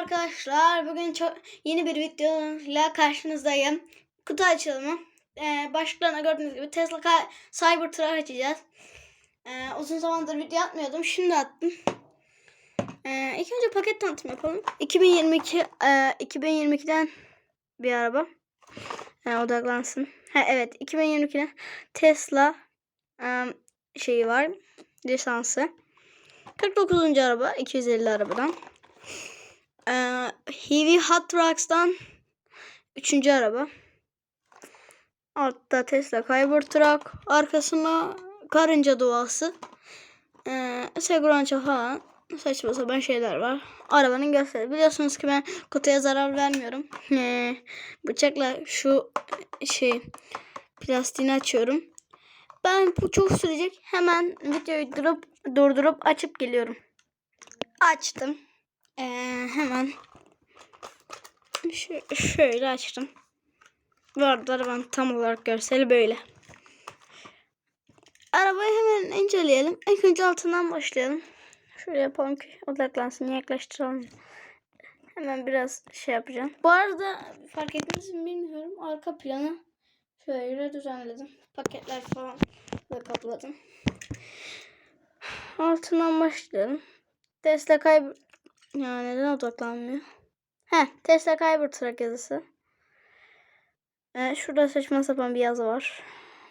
arkadaşlar. Bugün çok yeni bir videoyla karşınızdayım. Kutu açılımı. Ee, başlıklarına gördüğünüz gibi Tesla Cybertruck açacağız. Ee, uzun zamandır video atmıyordum. Şimdi attım. Ee, ilk önce paket tanıtım yapalım. 2022 e, 2022'den bir araba. Ee, odaklansın. Ha, evet 2022'den Tesla e, şeyi var. Lisansı. 49. araba 250 arabadan. Ee, Heavy Hot Trucks'tan 3. araba. Altta Tesla Cybertruck. Arkasında karınca duası. Ee, Segurança falan. Saçma sapan şeyler var. Arabanın gösteri. Biliyorsunuz ki ben kutuya zarar vermiyorum. Ee, bıçakla şu şey plastiğini açıyorum. Ben bu çok sürecek. Hemen videoyu durup durdurup açıp geliyorum. Açtım. Ee, hemen Şö- şöyle açtım. Bu arada arabanın tam olarak görseli böyle. Arabayı hemen inceleyelim. İlk önce altından başlayalım. Şöyle yapalım ki odaklansın yaklaştıralım. Hemen biraz şey yapacağım. Bu arada fark ettiniz mi bilmiyorum. Arka planı şöyle düzenledim. Paketler falan da kapladım. Altından başlayalım. Kayb... Ya neden odaklanmıyor? Heh, Tesla Cybertruck yazısı. Ee, şurada saçma sapan bir yazı var.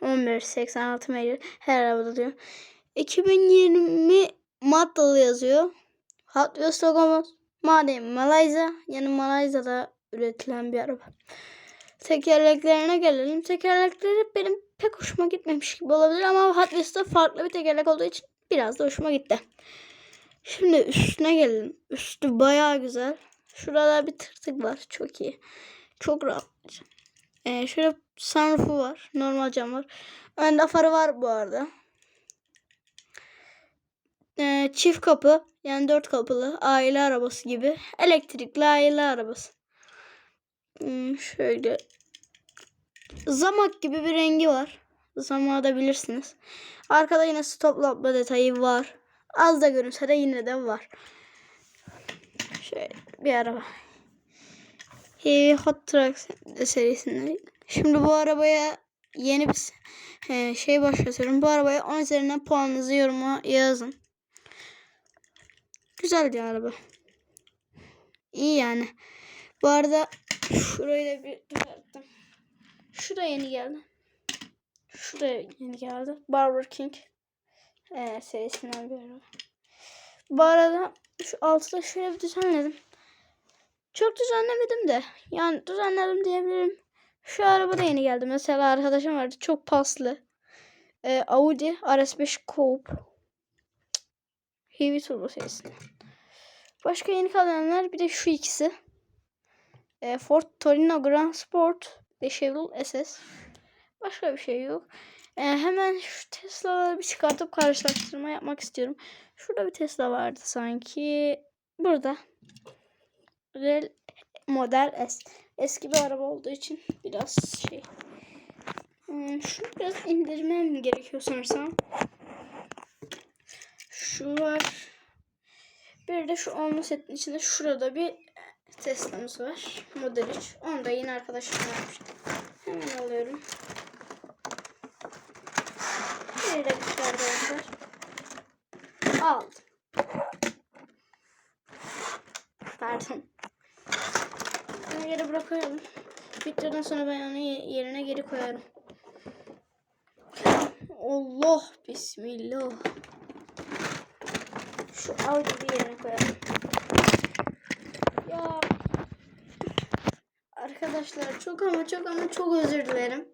1586 meyil her arabada diyor. 2020 Model yazıyor. Hot Wheels logomuz. Madem Malaysia. Yani Malazya'da üretilen bir araba. Tekerleklerine gelelim. Tekerlekleri benim pek hoşuma gitmemiş gibi olabilir ama Hot Wheels'ta farklı bir tekerlek olduğu için biraz da hoşuma gitti. Şimdi üstüne gelelim. Üstü bayağı güzel. Şurada bir tırtık var. Çok iyi. Çok rahat. Ee, şöyle sunroofu var. Normal cam var. Önde farı var bu arada. Ee, çift kapı. Yani dört kapılı. Aile arabası gibi. Elektrikli aile arabası. Hmm, şöyle. Zamak gibi bir rengi var. Zamağı da bilirsiniz. Arkada yine stop lamba detayı var. Az da görünse de yine de var. Şöyle bir araba. Heavy Hot Trucks serisinden. Şimdi bu arabaya yeni bir şey başlatıyorum. Bu arabaya 10 üzerinden puanınızı yoruma yazın. Güzel bir araba. İyi yani. Bu arada şurayı da bir düzelttim. Şu da yeni geldi. Şu da yeni geldi. Barber King e, serisinden bir. Bu arada şu altı da şöyle bir düzenledim. Çok düzenlemedim de. Yani düzenledim diyebilirim. Şu araba da yeni geldi. Mesela arkadaşım vardı. Çok paslı. Ee, Audi RS5 Coupe. Heavy Turbo serisinden. Başka yeni kalanlar bir de şu ikisi. Ee, Ford Torino Grand Sport. De Chevrolet SS. Başka bir şey yok. Ee, hemen şu Tesla'ları bir çıkartıp karşılaştırma yapmak istiyorum. Şurada bir Tesla vardı sanki. Burada. Model, model S. Eski bir araba olduğu için biraz şey. Hmm, şunu biraz indirmem gerekiyor sanırsam. Şu var. Bir de şu onlu setin içinde şurada bir Tesla'mız var. Model 3. Onu da yine arkadaşım vermişti. Hemen alıyorum. Bir de bir tane daha var. Aldım. Pardon. Onu geri bırakıyorum. Videodan sonra ben onu ye- yerine geri koyarım. Allah bismillah. Şu Audi'yi yerine koyalım. Ya arkadaşlar çok ama çok ama çok özür dilerim.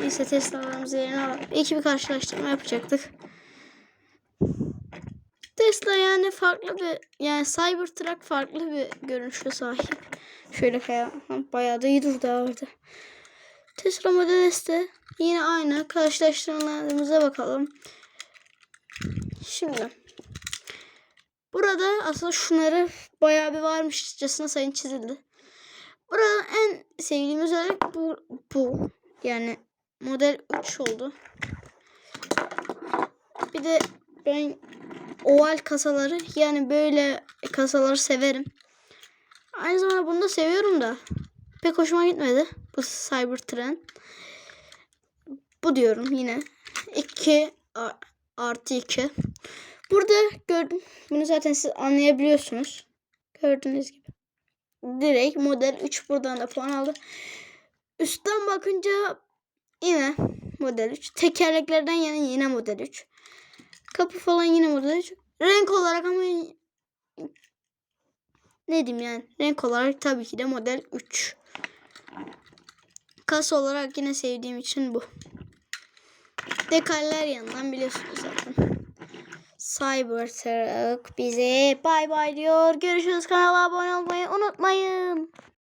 Neyse Tesla'larımızı yerine alalım. İki bir karşılaştırma yapacaktık. Tesla yani farklı bir yani Cybertruck farklı bir görünüşe sahip. Şöyle koyalım. Bayağı da iyi durdu orada. Tesla Model S'te yine aynı karşılaştırmalarımıza bakalım. Şimdi burada aslında şunları bayağı bir varmışçasına sayın çizildi. Burada en sevdiğim özellik bu, bu. Yani model 3 oldu. Bir de ben oval kasaları yani böyle kasaları severim. Aynı zamanda bunu da seviyorum da pek hoşuma gitmedi bu Cybertren. Bu diyorum yine 2 artı 2. Burada gördüm. Bunu zaten siz anlayabiliyorsunuz. Gördüğünüz gibi. Direkt model 3 buradan da puan aldı. Üstten bakınca yine model 3. Tekerleklerden yani yine model 3. Kapı falan yine model 3. Renk olarak ama ne diyeyim yani renk olarak tabii ki de model 3. Kasa olarak yine sevdiğim için bu. Dekaller yanından biliyorsunuz zaten. Cybertruck bize bay bay diyor. Görüşürüz kanala abone olmayı unutmayın.